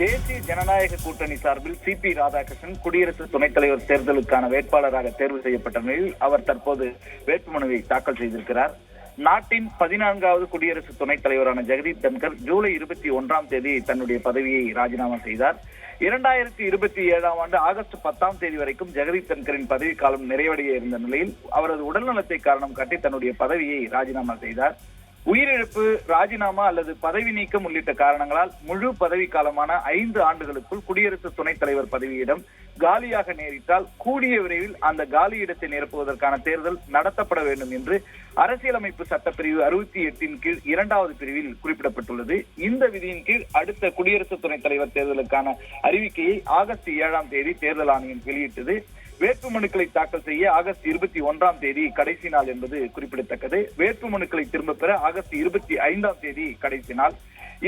தேசிய ஜனநாயக கூட்டணி சார்பில் சி பி ராதாகிருஷ்ணன் குடியரசு துணைத் தலைவர் தேர்தலுக்கான வேட்பாளராக தேர்வு செய்யப்பட்ட நிலையில் அவர் தற்போது வேட்புமனுவை தாக்கல் செய்திருக்கிறார். நாட்டின் பதினான்காவது குடியரசு துணைத் தலைவரான ஜெகதீப் தன்கர் ஜூலை இருபத்தி ஒன்றாம் தேதி தன்னுடைய பதவியை ராஜினாமா செய்தார். இரண்டாயிரத்தி இருபத்தி ஏழாம் ஆண்டு ஆகஸ்ட் பத்தாம் தேதி வரைக்கும் ஜெகதீப் தன்கரின் பதவிக்காலம் நிறைவடைய இருந்த நிலையில் அவரது உடல்நலத்தை காரணம் காட்டி தன்னுடைய பதவியை ராஜினாமா செய்தார். உயிரிழப்பு ராஜினாமா அல்லது பதவி நீக்கம் உள்ளிட்ட காரணங்களால் முழு பதவி காலமான ஐந்து ஆண்டுகளுக்குள் குடியரசு துணைத் தலைவர் பதவியிடம் காலியாக நேரிட்டால் கூடிய விரைவில் அந்த காலி இடத்தை நிரப்புவதற்கான தேர்தல் நடத்தப்பட வேண்டும் என்று அரசியலமைப்பு சட்டப்பிரிவு அறுபத்தி எட்டின் கீழ் இரண்டாவது பிரிவில் குறிப்பிடப்பட்டுள்ளது. இந்த விதியின் கீழ் அடுத்த குடியரசு துணைத் தலைவர் தேர்தலுக்கான அறிவிக்கையை ஆகஸ்ட் ஏழாம் தேதி தேர்தல் ஆணையம் வெளியிட்டது. வேட்பு மனுக்களை தாக்கல் செய்ய ஆகஸ்ட் இருபத்தி ஒன்றாம் தேதி கடைசி நாள் என்பது குறிப்பிடத்தக்கது. வேட்பு மனுக்களை திரும்ப பெற ஆகஸ்ட் இருபத்தி ஐந்தாம் தேதி கடைசி நாள்.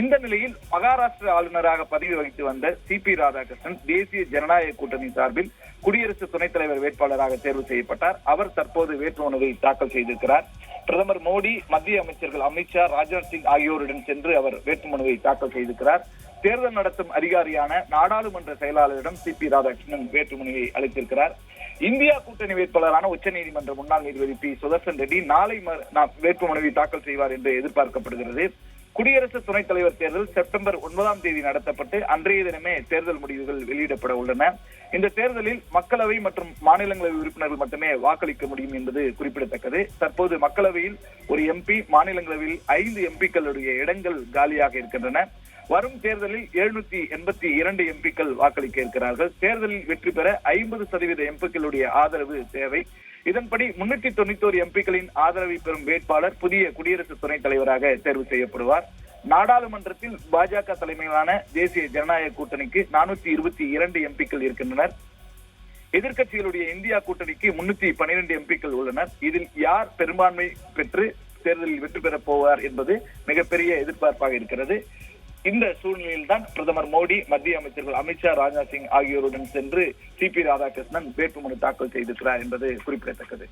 இந்த நிலையில் மகாராஷ்டிர ஆளுநராக பதவி வகித்து வந்த சி பி ராதாகிருஷ்ணன் தேசிய ஜனநாயக கூட்டணி சார்பில் குடியரசு துணைத் தலைவர் வேட்பாளராக தேர்வு செய்யப்பட்டார். அவர் தற்போது வேட்புமனுவை தாக்கல் செய்திருக்கிறார். பிரதமர் மோடி மத்திய அமைச்சர்கள் அமித்ஷா ராஜ்நாத் சிங் ஆகியோருடன் சென்று அவர் வேட்புமனுவை தாக்கல் செய்திருக்கிறார். தேர்தல் நடத்தும் அதிகாரியான நாடாளுமன்ற செயலாளரிடம் சி பி ராதாகிருஷ்ணன் வேட்புமனுவை அளித்திருக்கிறார். இந்தியா கூட்டணி வேட்பாளரான உச்சநீதிமன்ற முன்னாள் நீதிபதி பி. சுதர்சன் ரெட்டி நாளை ம- வேட்புமனுவை தாக்கல் செய்வார் என்று எதிர்பார்க்கப்படுகிறது. குடியரசு துணைத் தலைவர் தேர்தல் செப்டம்பர் ஒன்பதாம் தேதி நடத்தப்பட்டு அன்றைய தினமே தேர்தல் முடிவுகள் வெளியிடப்பட உள்ளன. இந்த தேர்தலில் மக்களவை மற்றும் மாநிலங்களவை உறுப்பினர்கள் மட்டுமே வாக்களிக்க முடியும் என்பது குறிப்பிடத்தக்கது. தற்போது மக்களவையில் ஒரு எம்பி மாநிலங்களவையில் ஐந்து எம்பிக்களுடைய இடங்கள் காலியாக இருக்கின்றன. வரும் தேர்தலில் எழுநூத்தி எண்பத்தி இரண்டு எம்பிக்கள் வாக்களிக்க இருக்கிறார்கள். தேர்தலில் வெற்றி பெற ஐம்பது சதவீத எம்பிக்களுடைய ஆதரவு தேவை. இதன்படி முன்னூத்தி தொண்ணூத்தோரு எம்பிக்களின் ஆதரவை பெறும் வேட்பாளர் புதிய குடியரசு துணைத் தலைவராக தேர்வு செய்யப்படுவார். நாடாளுமன்றத்தில் பாஜக தலைமையிலான தேசிய ஜனநாயக கூட்டணிக்கு நானூத்தி இருபத்தி இரண்டு எம்பிக்கள் இருக்கின்றனர். எதிர்க்கட்சிகளுடைய இந்தியா கூட்டணிக்கு முன்னூத்தி பனிரெண்டு எம்பிக்கள் உள்ளனர். இதில் யார் பெரும்பான்மை பெற்று தேர்தலில் வெற்றி பெறப் போவார் என்பது மிகப்பெரிய எதிர்பார்ப்பாக இருக்கிறது. இந்த சூழ்நிலையில் தான் பிரதமர் மோடி மத்திய அமைச்சர்கள் அமித்ஷா ராஜ்நாத் சிங் ஆகியோருடன் சென்று சி பி ராதாகிருஷ்ணன் வேட்புமனு தாக்கல் செய்திருக்கிறார் என்பது குறிப்பிடத்தக்கது.